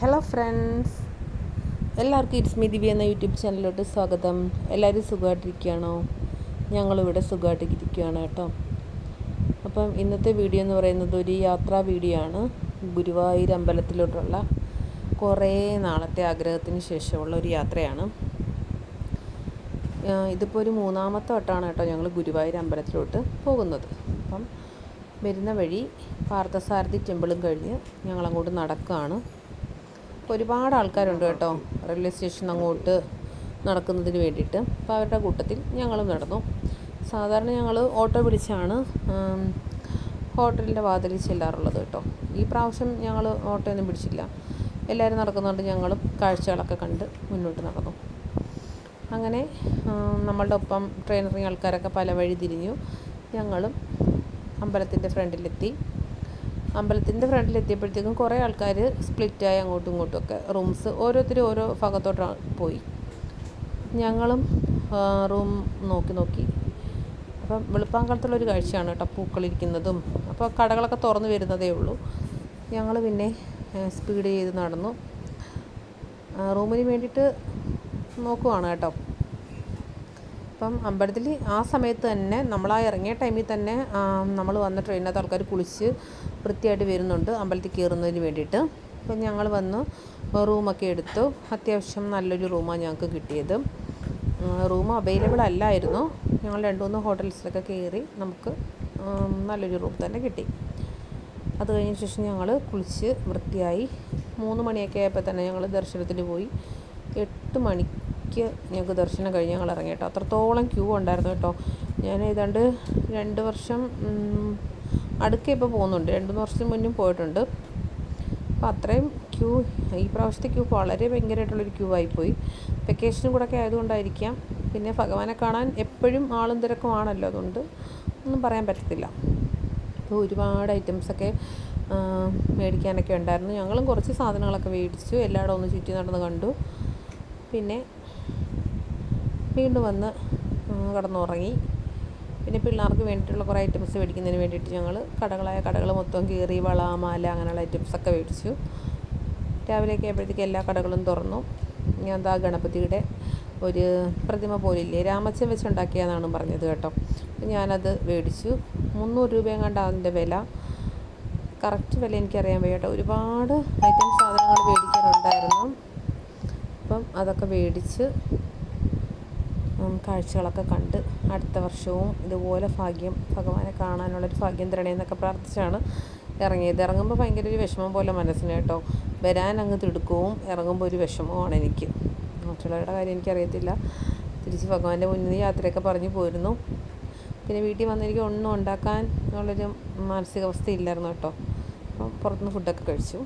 Hello friends എല്ലാവർക്കും it's me Divya എന്ന YouTube ചാനലിലോട്ട് സ്വാഗതം. എല്ലാവരും സുഖമായിട്ടിരിക്കുകയാണോ? ഞങ്ങളിവിടെ സുഖമായിട്ടിരിക്കുകയാണ് കേട്ടോ. അപ്പം ഇന്നത്തെ വീഡിയോ എന്ന് പറയുന്നത് ഒരു യാത്രാ വീഡിയോ ആണ്. ഗുരുവായൂർ അമ്പലത്തിലോട്ടുള്ള കുറേ നാളത്തെ ആഗ്രഹത്തിന് ശേഷമുള്ള ഒരു യാത്രയാണ്. ഇതിപ്പോൾ ഒരു മൂന്നാമത്തെ വട്ടമാണ് കേട്ടോ ഞങ്ങൾ ഗുരുവായൂർ അമ്പലത്തിലോട്ട് പോകുന്നത്. അപ്പം വരുന്ന വഴി പാർത്ഥസാരഥി ടെമ്പിളും കഴിഞ്ഞ് ഞങ്ങളങ്ങോട്ട് നടക്കുകയാണ്. ഒരുപാട് ആൾക്കാരുണ്ട് കേട്ടോ. റെയിൽവേ സ്റ്റേഷൻ അങ്ങോട്ട് നടക്കുന്നതിന് വേണ്ടിയിട്ട്. അപ്പോൾ അവരുടെ കൂട്ടത്തിൽ ഞങ്ങളും നടന്നു. സാധാരണ ഞങ്ങൾ ഓട്ടോ പിടിച്ചാണ് ഹോട്ടലിന്റെ വാതിലിൽ ചെല്ലാറുള്ളത് കേട്ടോ. ഈ പ്രാവശ്യം ഞങ്ങൾ ഓട്ടോ ഒന്നും പിടിച്ചില്ല. എല്ലാവരും നടക്കുന്നതുകൊണ്ട് ഞങ്ങളും കാഴ്ചകളൊക്കെ കണ്ട് മുന്നോട്ട് നടന്നു. അങ്ങനെ നമ്മളുടെ ഒപ്പം ട്രെയിനറിങ് ആൾക്കാരൊക്കെ പല വഴി തിരിഞ്ഞു. ഞങ്ങളും അമ്പലത്തിന്റെ ഫ്രണ്ടിലെത്തി. അമ്പലത്തിന്റെ ഫ്രണ്ടിൽ എത്തിയപ്പോഴത്തേക്കും കുറേ ആൾക്കാർ സ്പ്ലിറ്റായി അങ്ങോട്ടും ഇങ്ങോട്ടും ഒക്കെ. റൂംസ് ഓരോരുത്തരും ഓരോ ഭാഗത്തോട്ടാണ് പോയി. ഞങ്ങളും റൂം നോക്കി നോക്കി. അപ്പം വെളുപ്പാങ്കാലത്തുള്ളൊരു കാഴ്ചയാണ് കേട്ടോ പൂക്കളിരിക്കുന്നതും അപ്പോൾ കടകളൊക്കെ തുറന്നു വരുന്നതേ ഉള്ളൂ. ഞങ്ങൾ പിന്നെ സ്പീഡ് ചെയ്ത് നടന്നു. റൂമിന് വേണ്ടിയിട്ട് നോക്കുവാണ് കേട്ടോ. അപ്പം അമ്പലത്തിൽ ആ സമയത്ത് തന്നെ നമ്മൾ ആ ഇറങ്ങിയ ടൈമിൽ തന്നെ നമ്മൾ വന്ന ട്രെയിനകത്ത് ആൾക്കാർ കുളിച്ച് വൃത്തിയായിട്ട് വരുന്നുണ്ട് അമ്പലത്തിൽ കയറുന്നതിന് വേണ്ടിയിട്ട്. അപ്പം ഞങ്ങൾ വന്ന് റൂമൊക്കെ എടുത്തു. അത്യാവശ്യം നല്ലൊരു റൂമാണ് ഞങ്ങൾക്ക് കിട്ടിയത്. റൂം അവൈലബിൾ അല്ലായിരുന്നു. ഞങ്ങൾ രണ്ട് മൂന്ന് ഹോട്ടൽസിലൊക്കെ കയറി നമുക്ക് നല്ലൊരു റൂം തന്നെ കിട്ടി. അത് കഴിഞ്ഞ ശേഷം ഞങ്ങൾ കുളിച്ച് വൃത്തിയായി. മൂന്ന് മണിയൊക്കെ ആയപ്പോൾ തന്നെ ഞങ്ങൾ ദർശനത്തിന് പോയി. എട്ട് മണിക്ക് ഞങ്ങൾക്ക് ദർശനം കഴിഞ്ഞ് ഞങ്ങൾ ഇറങ്ങി കേട്ടോ. അത്രത്തോളം ക്യൂ ഉണ്ടായിരുന്നു കേട്ടോ. ഞാൻ ഏതാണ്ട് രണ്ട് വർഷം അടുക്കെ ഇപ്പോൾ പോകുന്നുണ്ട്. രണ്ട് മൂന്ന് വർഷത്തിന് മുന്നും പോയിട്ടുണ്ട്. അപ്പോൾ അത്രയും ക്യൂ ഈ പ്രാവശ്യത്തെ ക്യൂ വളരെ ഭയങ്കരമായിട്ടുള്ളൊരു ക്യൂ ആയിപ്പോയി. വെക്കേഷനും കൂടെ ഒക്കെ ആയതുകൊണ്ടായിരിക്കാം. പിന്നെ ഭഗവാനെ കാണാൻ എപ്പോഴും ആളും തിരക്കുമാണല്ലോ അതുകൊണ്ട് ഒന്നും പറയാൻ പറ്റത്തില്ല. അപ്പോൾ ഒരുപാട് ഐറ്റംസൊക്കെ മേടിക്കാനൊക്കെ ഉണ്ടായിരുന്നു. ഞങ്ങളും കുറച്ച് സാധനങ്ങളൊക്കെ മേടിച്ചു. എല്ലായിടവും ഒന്ന് ചുറ്റി നടന്ന് കണ്ടു. പിന്നെ വീണ്ടും വന്ന് കിടന്നുറങ്ങി. പിന്നെ പിള്ളേർക്ക് വേണ്ടിയിട്ടുള്ള കുറേ ഐറ്റംസ് മേടിക്കുന്നതിന് വേണ്ടിയിട്ട് ഞങ്ങൾ കടകളായ കടകൾ മൊത്തം കീറി വള മാല അങ്ങനെയുള്ള ഐറ്റംസൊക്കെ മേടിച്ചു. രാവിലെയൊക്കെ ആയപ്പോഴത്തേക്ക് എല്ലാ കടകളും തുറന്നു. ഞാൻ എന്താ ഗണപതിയുടെ ഒരു പ്രതിമ പോലില്ലേ രാമച്ചൻ വെച്ചുണ്ടാക്കിയെന്നാണ് പറഞ്ഞത് കേട്ടോ. ഞാനത് മേടിച്ചു. മുന്നൂറ് രൂപയും കണ്ട അതിന്റെ വില. കറക്റ്റ് വില എനിക്കറിയാൻ വയ്യ കേട്ടോ. ഒരുപാട് ഐറ്റം സാധനങ്ങൾ മേടിക്കാനുണ്ടായിരുന്നു. അപ്പം അതൊക്കെ മേടിച്ച് കാഴ്ചകളൊക്കെ കണ്ട് അടുത്ത വർഷവും ഇതുപോലെ ഭാഗ്യം ഭഗവാനെ കാണാനുള്ളൊരു ഭാഗ്യം തരണേ എന്നൊക്കെ പ്രാർത്ഥിച്ചാണ് ഇറങ്ങിയത്. ഇറങ്ങുമ്പോൾ ഭയങ്കര ഒരു വിഷമം പോലെ മനസ്സിന് കേട്ടോ. വരാൻ അങ്ങ് തിടുക്കവും ഇറങ്ങുമ്പോൾ ഒരു വിഷമവുമാണ് എനിക്ക്. മറ്റുള്ളവരുടെ കാര്യം എനിക്കറിയത്തില്ല. തിരിച്ച് ഭഗവാന്റെ മുന്നിൽ യാത്രയൊക്കെ പറഞ്ഞു പോയിരുന്നു പിന്നെ വീട്ടിൽ വന്നെനിക്ക് ഒന്നും ഉണ്ടാക്കാൻ ഉള്ളൊരു മാനസികാവസ്ഥ ഇല്ലായിരുന്നു കേട്ടോ. അപ്പം പുറത്തുനിന്ന് ഫുഡൊക്കെ കഴിച്ചു.